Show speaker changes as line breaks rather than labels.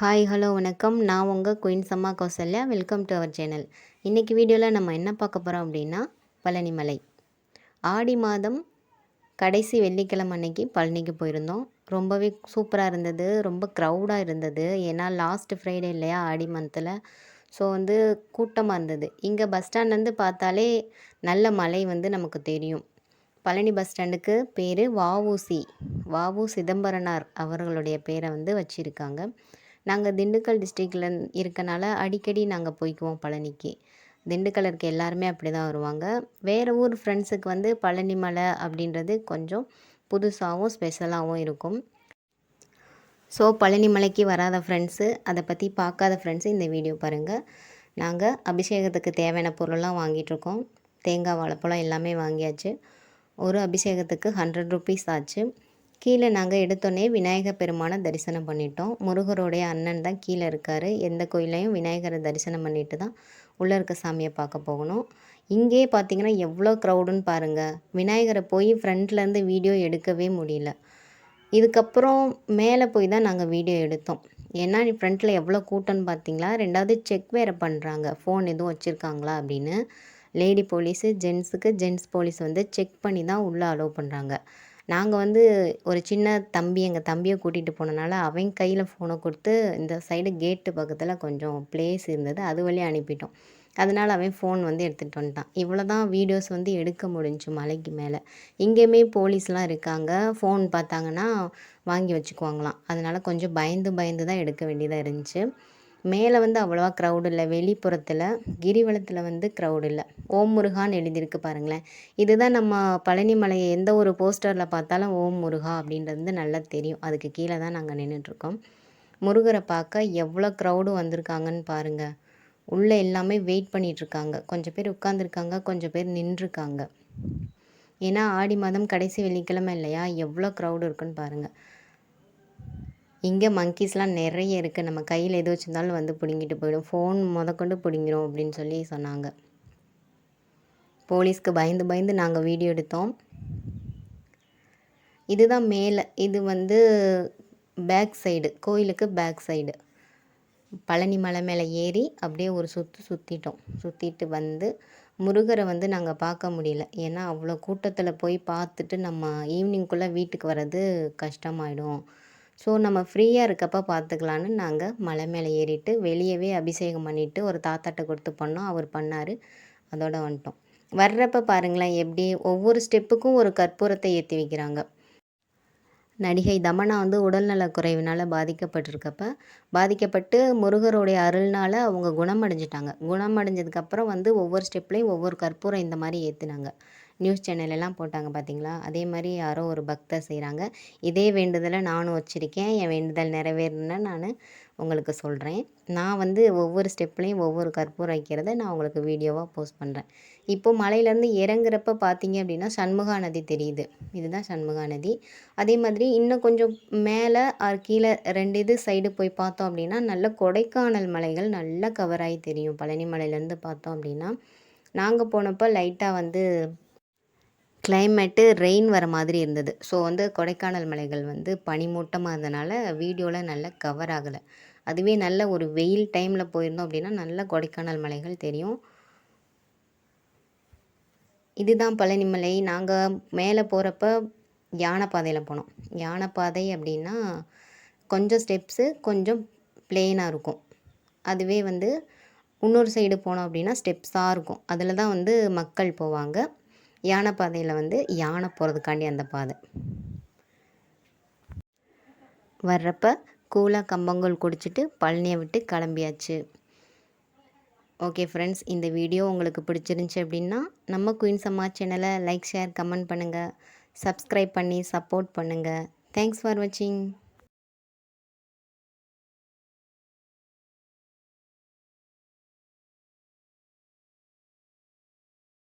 Hi hello வணக்கம். நான் உங்கள் குயின்ஸ் அம்மா Kausalya welcome to our channel இன்றைக்கி வீடியோவில் நம்ம என்ன பார்க்க போகிறோம் அப்படின்னா பழனிமலை. ஆடி மாதம் கடைசி வெள்ளிக்கிழமை அன்னைக்கு பழனிக்கு போயிருந்தோம். ரொம்பவே சூப்பராக இருந்தது. ரொம்ப க்ரௌடாக இருந்தது. ஏன்னா லாஸ்ட் ஃப்ரைடே இல்லையா ஆடி மந்தில் ஸோ வந்து கூட்டமாக இருந்தது. இங்கே பஸ் ஸ்டாண்ட்லேருந்து பார்த்தாலே நல்ல மலை வந்து நமக்கு தெரியும். பழனி பஸ் ஸ்டாண்டுக்கு பேர் வஉசி வஉ சிதம்பரனார் அவர்களுடைய பேரை வந்து வச்சுருக்காங்க. நாங்கள் திண்டுக்கல் டிஸ்ட்ரிக்டில் இருக்கனால அடிக்கடி நாங்கள் போய்க்குவோம் பழனிக்கு. திண்டுக்கல் இருக்க எல்லாருமே அப்படி தான் வருவாங்க. வேறு ஊர் ஃப்ரெண்ட்ஸுக்கு வந்து பழனி மலை அப்படின்றது கொஞ்சம் புதுசாகவும் ஸ்பெஷலாகவும் இருக்கும். ஸோ பழனி மலைக்கு வராத ஃப்ரெண்ட்ஸு அதை பற்றி பார்க்காத ஃப்ரெண்ட்ஸு இந்த வீடியோ பாருங்கள் நாங்கள் அபிஷேகத்துக்கு தேவையான பொருள்லாம் வாங்கிட்டுருக்கோம். தேங்காய் வாழைப்பழம் எல்லாமே வாங்கியாச்சு. ஒரு அபிஷேகத்துக்கு ஹண்ட்ரட் ருபீஸ் ஆச்சு. கீழே நாங்கள் எடுத்தோடனே விநாயகர் பெருமானை தரிசனம் பண்ணிட்டோம். முருகருடைய அண்ணன் தான் கீழே இருக்கார். எந்த கோயிலையும் விநாயகரை தரிசனம் பண்ணிட்டு தான் உள்ளே இருக்க சாமியை பார்க்க போகணும். இங்கே பார்த்தீங்கன்னா எவ்வளோ க்ரௌடுன்னு பாருங்கள் விநாயகரை போய் ஃப்ரண்ட்லேருந்து வீடியோ எடுக்கவே முடியல. இதுக்கப்புறம் மேலே போய் தான் நாங்கள் வீடியோ எடுத்தோம். ஏன்னா நீ ஃப்ரண்ட்டில் எவ்வளோ கூட்டம்னு பார்த்தீங்களா ரெண்டாவது செக் வேறு பண்ணுறாங்க ஃபோன் எதுவும் வச்சுருக்காங்களா அப்படின்னு. லேடி போலீஸு ஜென்ஸுக்கு ஜென்ஸ் போலீஸ் வந்து செக் பண்ணி தான் உள்ளே அலோவ் பண்ணுறாங்க நாங்கள் வந்து ஒரு சின்ன தம்பி எங்கள் தம்பியை கூட்டிகிட்டு போனனால அவன் கையில் ஃபோனை கொடுத்து இந்த சைடு கேட்டு பக்கத்தில் கொஞ்சம் ப்ளேஸ் இருந்தது. அது வழியாக அனுப்பிட்டோம். அதனால் அவன் ஃபோன் வந்து எடுத்துகிட்டு வந்துட்டான். இவ்வளோ தான் வீடியோஸ் வந்து எடுக்க முடிஞ்சு மலைக்கு மேலே. இங்கேயுமே போலீஸ்லாம் இருக்காங்க. ஃபோன் பார்த்தாங்கன்னா வாங்கி வச்சுக்குவாங்களாம். அதனால் கொஞ்சம் பயந்து பயந்து தான் எடுக்க வேண்டியதாக இருந்துச்சு. மேலே வந்து அவ்வளோவா க்ரௌடு இல்லை. வெளிப்புறத்தில் கிரிவலத்தில் வந்து க்ரௌடு இல்லை. ஓம் முருகான்னு எழுதியிருக்கு பாருங்களேன். இதுதான் நம்ம பழனி மலையை எந்த ஒரு போஸ்டரில் பார்த்தாலும் ஓம் முருகா அப்படின்றது வந்து நல்லா தெரியும். அதுக்கு கீழே தான் நாங்கள் நின்றுட்டுருக்கோம் முருகரை பார்க்க எவ்வளோ க்ரௌடு வந்திருக்காங்கன்னு பாருங்கள் உள்ளே எல்லாமே வெயிட் பண்ணிகிட்ருக்காங்க கொஞ்சம் பேர் உட்காந்துருக்காங்க கொஞ்சம் பேர் நின்றுருக்காங்க. ஏன்னா ஆடி மாதம் கடைசி வெள்ளிக்கிழமை இல்லையா? எவ்வளோ க்ரௌடு இருக்குன்னு பாருங்கள் இங்கே மங்கீஸ்லாம் நிறைய இருக்குது நம்ம கையில் எது வச்சுருந்தாலும் வந்து பிடுங்கிட்டு போயிடும். ஃபோன் முதக்கொண்டு பிடுங்கிரும் அப்படின்னு சொல்லி சொன்னாங்க. போலீஸ்க்கு பயந்து பயந்து நாங்கள் வீடியோ எடுத்தோம். இதுதான் மேலே. இது வந்து பேக் சைடு கோயிலுக்கு பேக் சைடு பழனி மலை மேலே ஏறி அப்படியே ஒரு சுற்று சுற்றிட்டோம் சுற்றிட்டு வந்து முருகரை வந்து நாங்கள் பார்க்க முடியல. ஏன்னா அவ்வளோ கூட்டத்தில் போய் பார்த்துட்டு நம்ம ஈவினிங்குள்ளே வீட்டுக்கு வர்றது கஷ்டமாயிடும். ஸோ நம்ம ஃப்ரீயாக இருக்கப்போ பார்த்துக்கலான்னு நாங்கள் மலை மேலே ஏறிட்டு வெளியவே அபிஷேகம் பண்ணிவிட்டு ஒரு தாத்தாட்ட கொடுத்து பண்ணோம். அவர் பண்ணார். அதோட வந்துட்டோம். வர்றப்ப பாருங்களேன் எப்படி ஒவ்வொரு ஸ்டெப்புக்கும் ஒரு கற்பூரத்தை ஏற்றி வைக்கிறாங்க. நடிகை தமனா வந்து உடல்நல குறைவினால் பாதிக்கப்பட்டிருக்கப்ப பாதிக்கப்பட்டு முருகருடைய அருள்னால் அவங்க குணமடைஞ்சிட்டாங்க. குணமடைஞ்சதுக்கப்புறம் வந்து ஒவ்வொரு ஸ்டெப்லேயும் ஒவ்வொரு கற்பூரம் இந்த மாதிரி ஏற்றுனாங்க நியூஸ் சேனலெல்லாம் போட்டாங்க பார்த்தீங்களா? அதே மாதிரி யாரோ ஒரு பக்தர் செய்கிறாங்க இதே வேண்டுதலை நானும் வச்சுருக்கேன். என் வேண்டுதல் நிறைவேறணுன்னு நான் உங்களுக்கு சொல்கிறேன் நான் வந்து ஒவ்வொரு ஸ்டெப்லேயும் ஒவ்வொரு கற்பூரம் வைக்கிறத நான் உங்களுக்கு வீடியோவாக போஸ்ட் பண்ணுறேன் இப்போது மலையிலேருந்து இறங்குறப்ப பார்த்தீங்க அப்படின்னா சண்முகா நதி தெரியுது. இதுதான் சண்முகா நதி. அதே மாதிரி இன்னும் கொஞ்சம் மேலே கீழே ரெண்டு இது சைடு போய் பார்த்தோம் அப்படின்னா நல்ல கொடைக்கானல் மலைகள் நல்லா கவராகி தெரியும். பழனி மலையிலேருந்து பார்த்தோம் அப்படின்னா. நாங்கள் போனப்போ லைட்டாக வந்து கிளைமேட்டு ரெயின் வர மாதிரி இருந்தது. ஸோ வந்து கொடைக்கானல் மலைகள் வந்து பனிமூட்டமாக இருந்தனால வீடியோவில் நல்லா கவர் ஆகலை. அதுவே நல்ல ஒரு வெயில் டைமில் போயிருந்தோம் அப்படின்னா நல்ல கொடைக்கானல் மலைகள் தெரியும். இதுதான் பழனிமலை. நாங்கள் மேலே போகிறப்ப யானை பாதையில் போனோம். யானை பாதை அப்படின்னா கொஞ்சம் ஸ்டெப்ஸு கொஞ்சம் பிளெயினாக இருக்கும். அதுவே வந்து இன்னொரு சைடு போனோம் அப்படின்னா ஸ்டெப்ஸாக இருக்கும். அதில் தான் வந்து மக்கள் போவாங்க. யானை பாதையில் வந்து யானை போகிறதுக்காண்டி அந்த பாதை. வர்றப்ப கூலாக கம்பங்கூழ் குடிச்சிட்டு பழனியை விட்டு கிளம்பியாச்சு. ஓகே ஃப்ரெண்ட்ஸ் இந்த வீடியோ உங்களுக்கு பிடிச்சிருந்துச்சி அப்படின்னா நம்ம குயின் சம்மா சேனலை லைக் ஷேர் கமெண்ட் பண்ணுங்கள் சப்ஸ்கிரைப் பண்ணி சப்போர்ட் பண்ணுங்கள் தேங்க்ஸ் ஃபார் வாட்சிங்